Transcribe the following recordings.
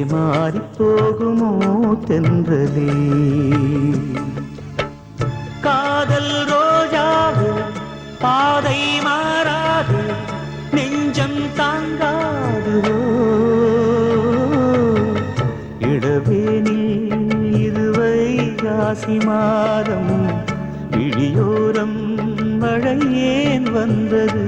திசை மாறி போகுமோ தென்றலே? காதல் ரோஜாவு பாதை மாறாது நெஞ்சம் தாங்காது இடவேனில் இதுவை ராசி மாதம் விழியோரம் மழை ஏன் வந்தது.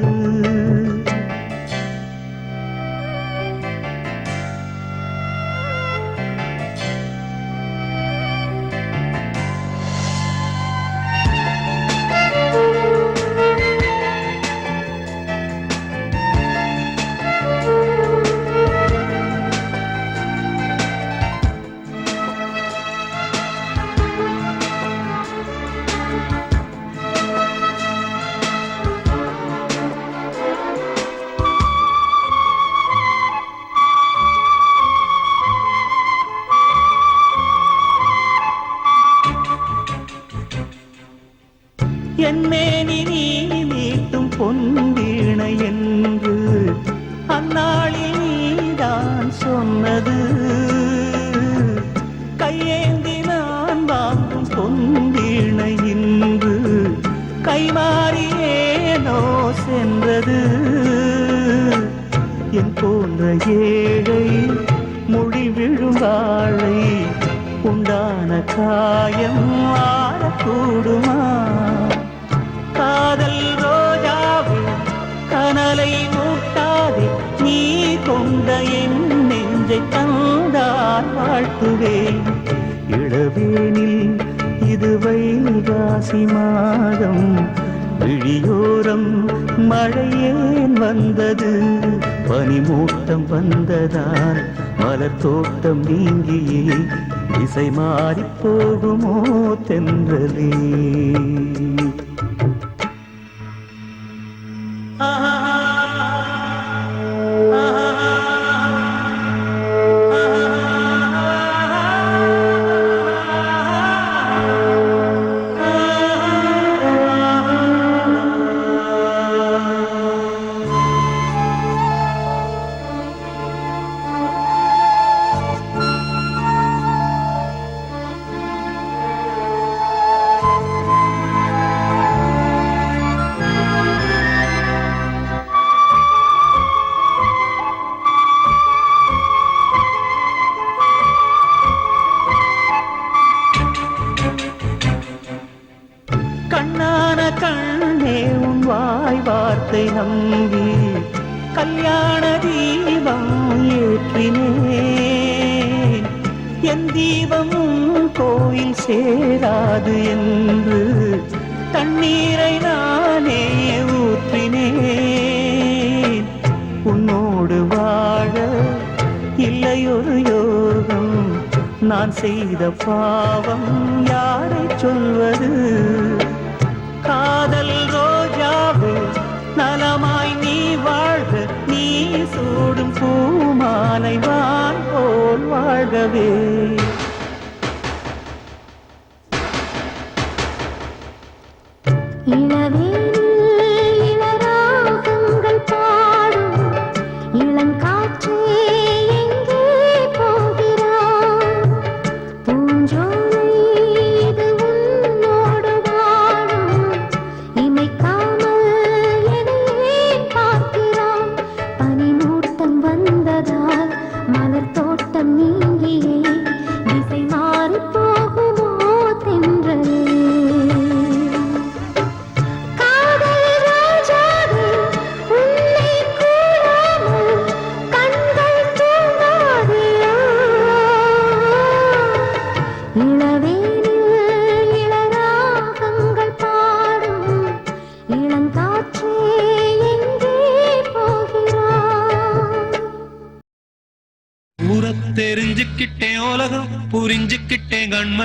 நான் வாழ்த்துவேன். இளவேனில் இது வைகாசி மாதம் விழியோரம் மழையேன் வந்தது. பனிமூட்டம் வந்ததால் மலர் தோட்டம் நீங்கியே திசை மாறிப் போகுமோ தென்றலே. சூடும் பூமாலை வான் போல் வாழ்கவே.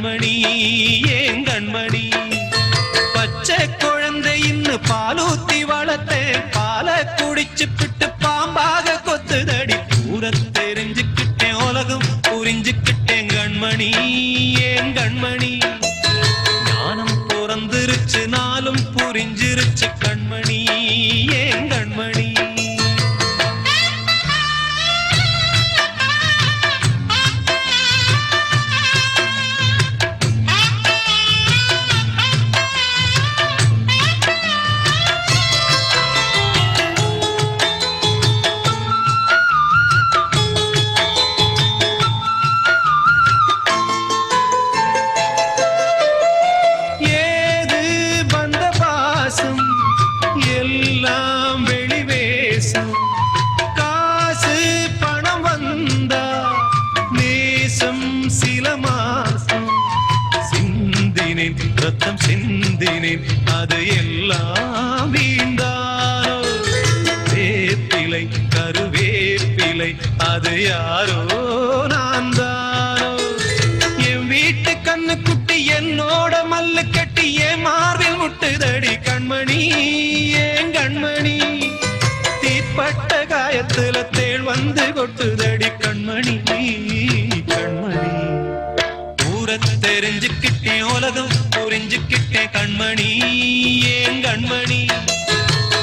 கண்மணி ஏன் கண்மணி? பச்சை குழந்தை இன்னு பாலூத்தி வளர்த்தேன். பால தெரிஞ்சுக்கிட்டேன் உலகம் புரிஞ்சுக்கிட்டேன் கண்மணி. ஏன் கண்மணி?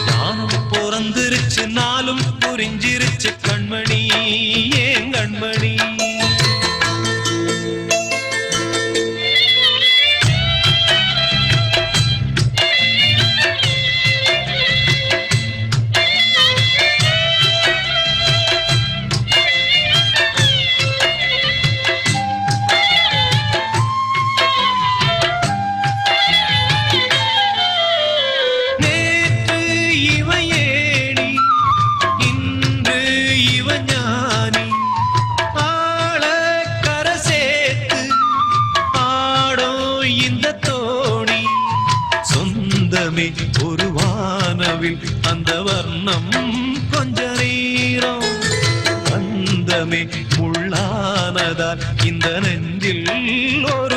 நானும் பிறந்திருச்சு நாளும் புரிஞ்சிருச்சு வானவில் அந்த வர்ணம் கொஞ்ச நேரம். வந்தமே முள்ளானதால் இந்த நெஞ்சில் ஒரு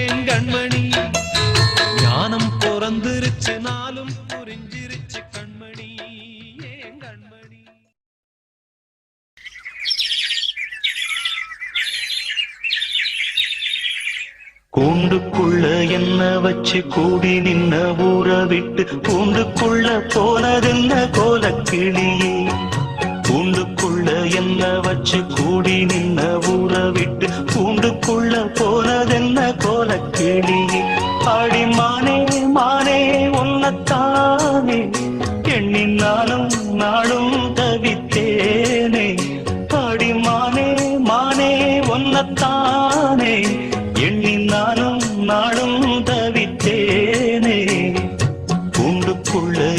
வச்சு கூடி நின்ன ஊற விட்டு பூண்டுக்குள்ள போனதென்ன கோலக்கிளியே? பூண்டுக்குள்ள என்ன வச்சு கூடி நின்ன ஊற விட்டு பூண்டுக்குள்ள போன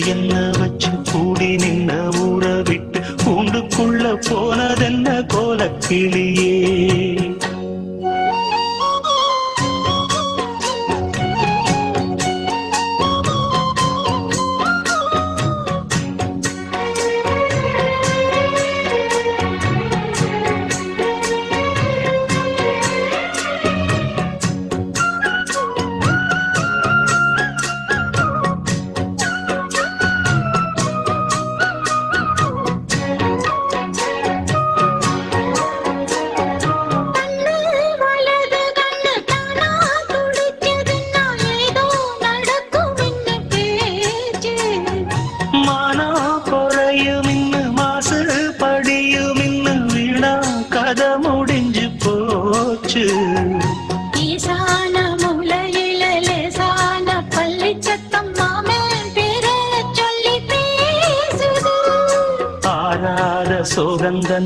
என்ன வச்சு கூடி நின்ன ஊற விட்டு கூண்டுக்குள்ள போ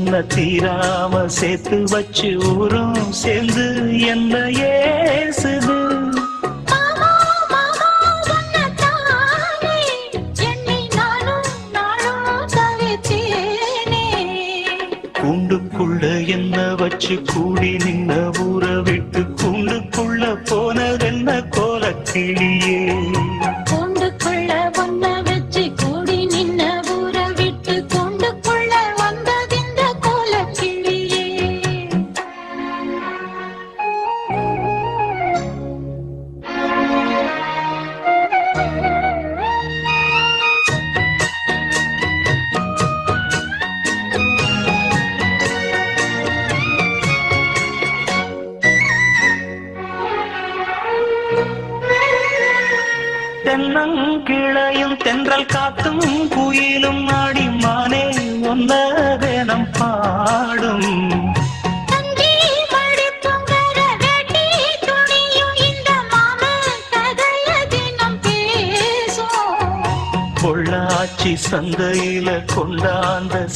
சோகந்தன்ன தீராம சேர்த்து வச்சு ஊரும் சேர்ந்து என்ன ஏசுது? கூண்டுக்குள்ள என்ன வச்சு கூடி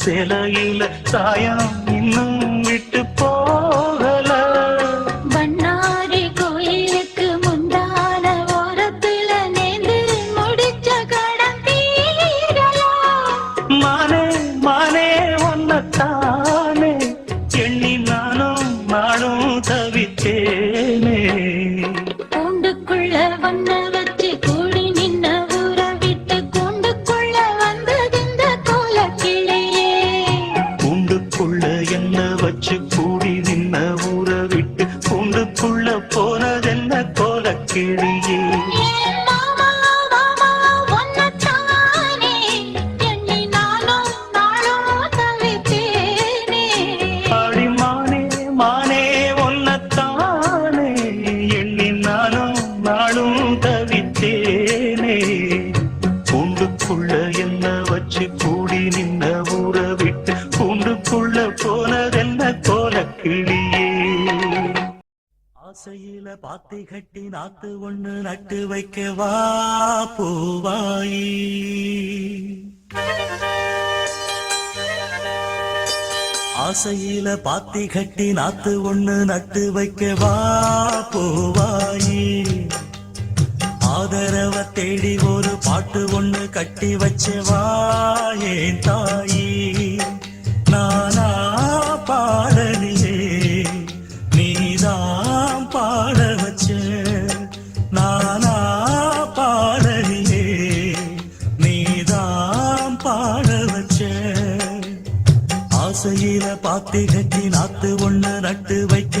சிலையில சாயம் இன்னும் விட்டு போகல. பண்ணாரி கோயிலுக்கு முந்தான ஓரத்துல முடிச்ச கடன் ஆசையில பாத்தி கட்டி நாத்து ஒண்ணு நட்டு வைக்க வா பூவாயி. ஆசையில பாத்தி கட்டி நாத்து ஒண்ணு நட்டு வைக்க வா பூவாயி. ஆதரவ தேடி ஒரு பாட்டு ஒண்ணு கட்டி வச்சவா ஏன் தாயி? நானா பாட ஆசையில பாத்தி கட்டி நாத்து ஒண்ணு நட்டு வைக்க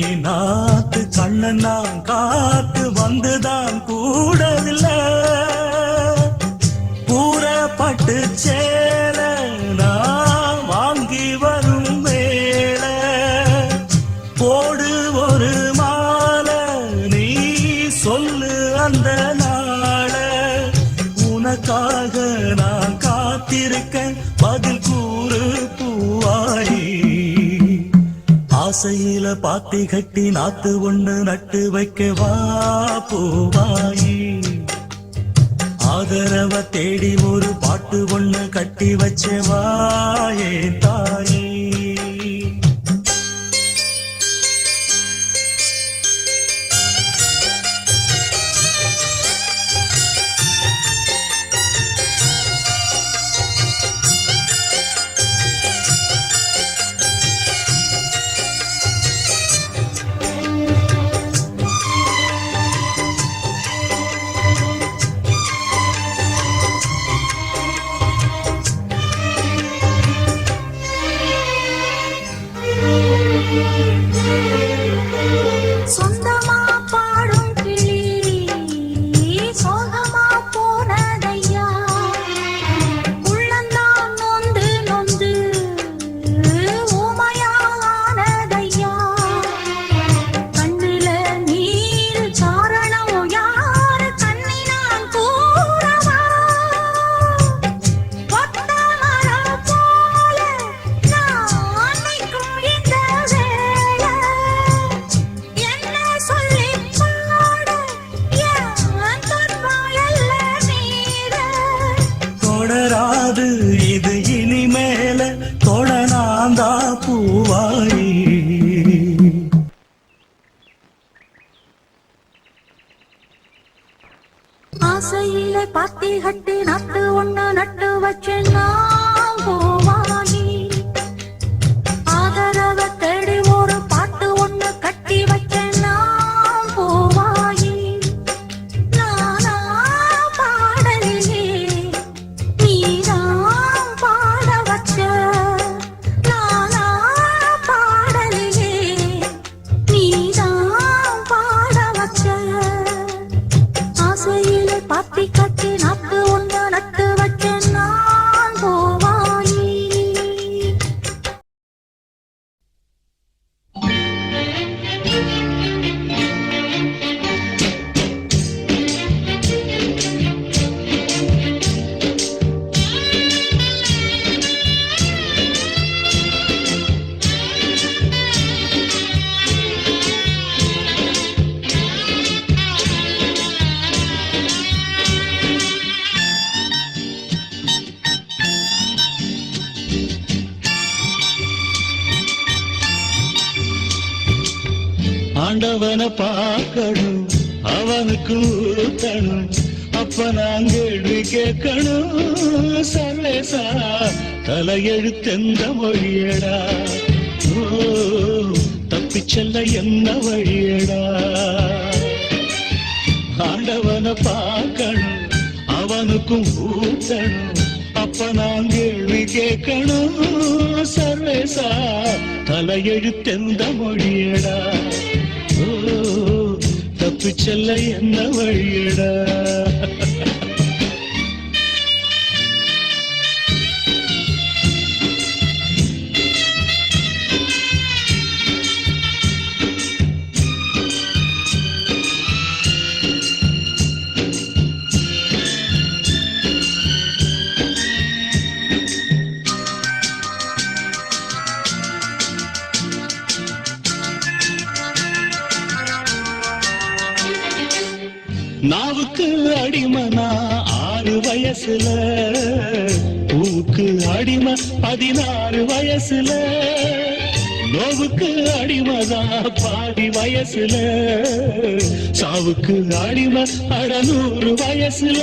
நாத்து கண்ணன் நான் காத்து வந்துதான் கூடவில்லை. ஆசையில பாத்தி கட்டி நாத்து ஒண்ணு நட்டு வைக்க வா பூவாயி ஆதரவ தேடி ஒரு பாட்டு ஒண்ணு கட்டி வச்ச வாயே தாயே. பாத்தி கேட்கணும் சர்வேசா தலையெழுத்தெந்த மொழியடா. ஓ தப்பிச் செல்ல என்ன வழியடா. ஆண்டவனை பார்க்கணும் அவனுக்கும் ஊத்தணும் அப்ப நான் கேள்வி கேட்கணும் சர்வேசா தலையெழுத்தெந்த மொழியடா. ஓ தப்பிச் செல்ல என்ன வழியடா. நாவுக்கு அடிமனா ஆறு வயசுல பூவுக்கு அடிமை பதினாறு வயசுல. நோவுக்கு அடிமதா பாதி வயசுல சாவுக்கு அடிமை அடநூறு வயசுல.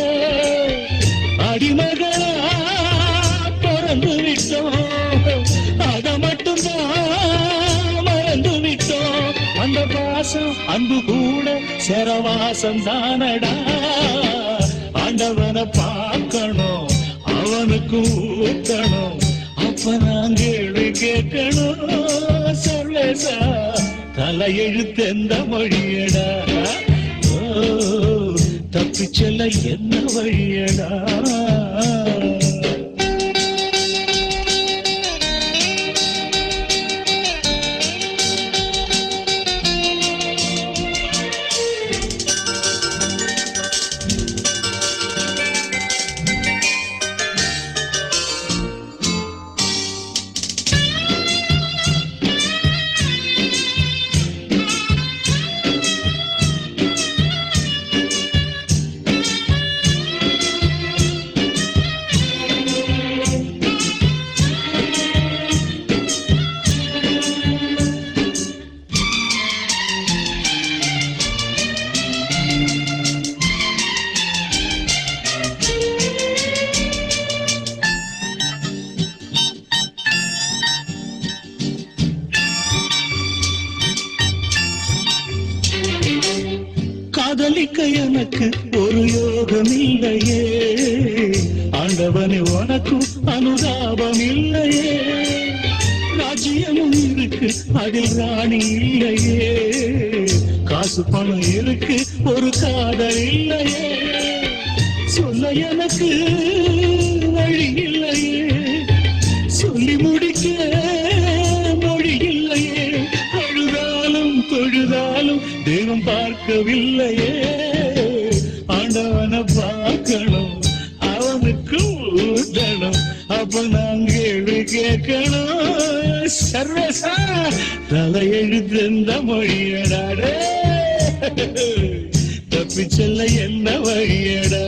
அடிமகளா பிறந்து விட்டோம். வாசம் அன்பு கூட சரவாசம் தானடா ஆண்டவனை பார்க்கணும் அவனுக்கு ஊத்தணும் அப்ப நான் கேள்வி கேட்கணும். சர்வேசா தலையெழுத்தெந்த மொழியடா தப்பிச்செல்ல என்ன வழியடா? காதலிக்க எனக்கு ஒரு யோகம் இல்லையே. ஆண்டவனே உனக்கும் அனுதாபம் இல்லையே. ராஜ்யமும் இருக்கு அதில் ராணி இல்லையே. காசு பணம் இருக்கு ஒரு காதல் இல்லையே. சொல்ல எனக்கு பார்க்கவில்லையே ஆண்டவனை பார்க்கணும் அவனுக்கு ஊட்டணும். அப்ப நான் கேள்வி கேட்கணும். சர்வசா தலையெழுத்து இந்த மொழியடாடே தப்பிச்செல்ல என்ன வழியடா?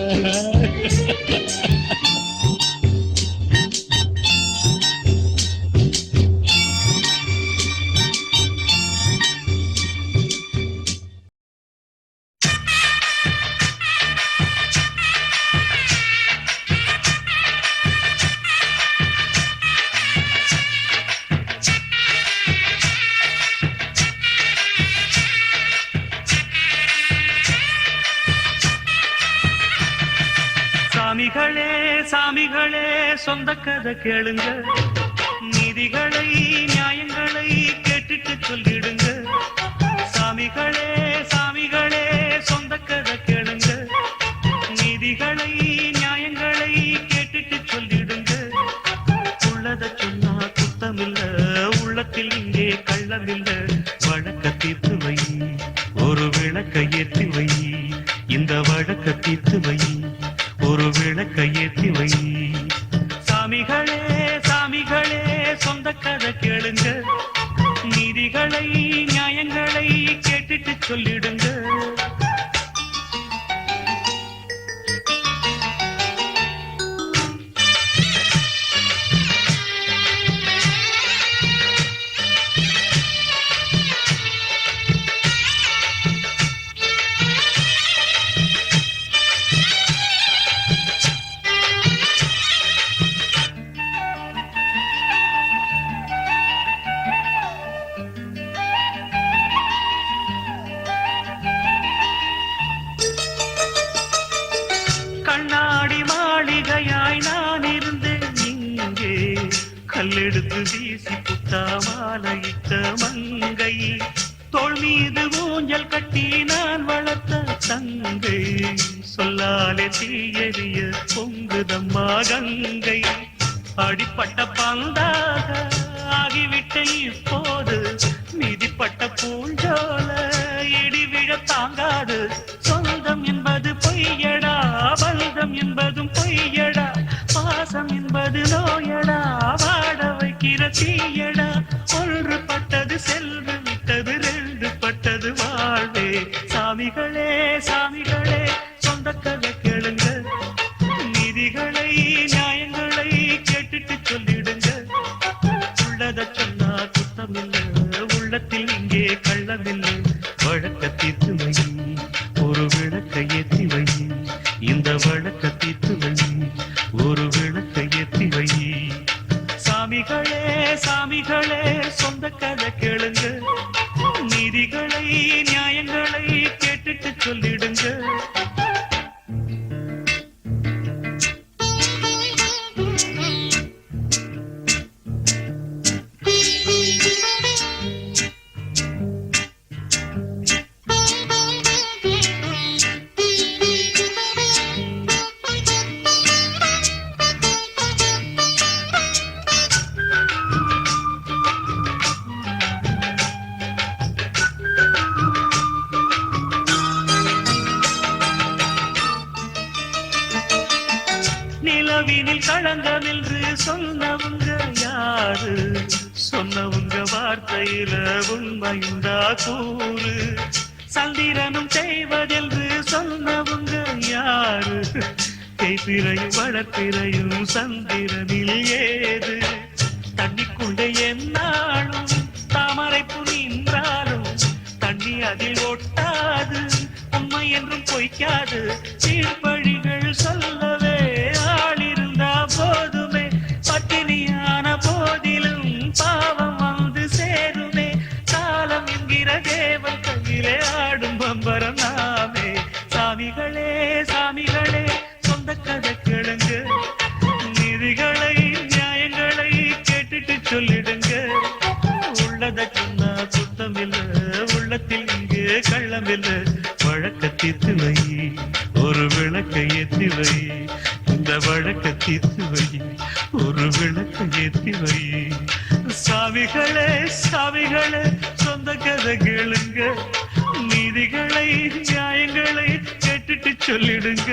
சொந்த கதை கேளுங்க. நீதிகளை நியாயங்களை கேட்டுட்டு சொல்லிடுங்க. சாமிகளே சாமிகளே சொந்த கதை கேளுங்க. நீதிகளை நியாயங்களை கேட்டுட்டு சொல்லிடுங்க. உள்ளத சொன்னா குத்தமில்ல உள்ளத்தில் இங்கே கள்ளமில்லை. சாமிகளே சாமிகளே. சொன்னவங்க யாரு? சொன்னவங்க வார்த்தையில உண்மையுண்டா கூறு. சந்திரனும் செய்வதென்று சொன்னவங்க யாரு? கைப்பிறையும் வளர்ப்பிறையும் சந்திரனில் ஏ ஏற்றி வை சாவிகளே சாவிகளே சொந்த கதை கேளுங்க. நீதிகளை நியாயங்களை கேட்டுட்டு சொல்லிடுங்க.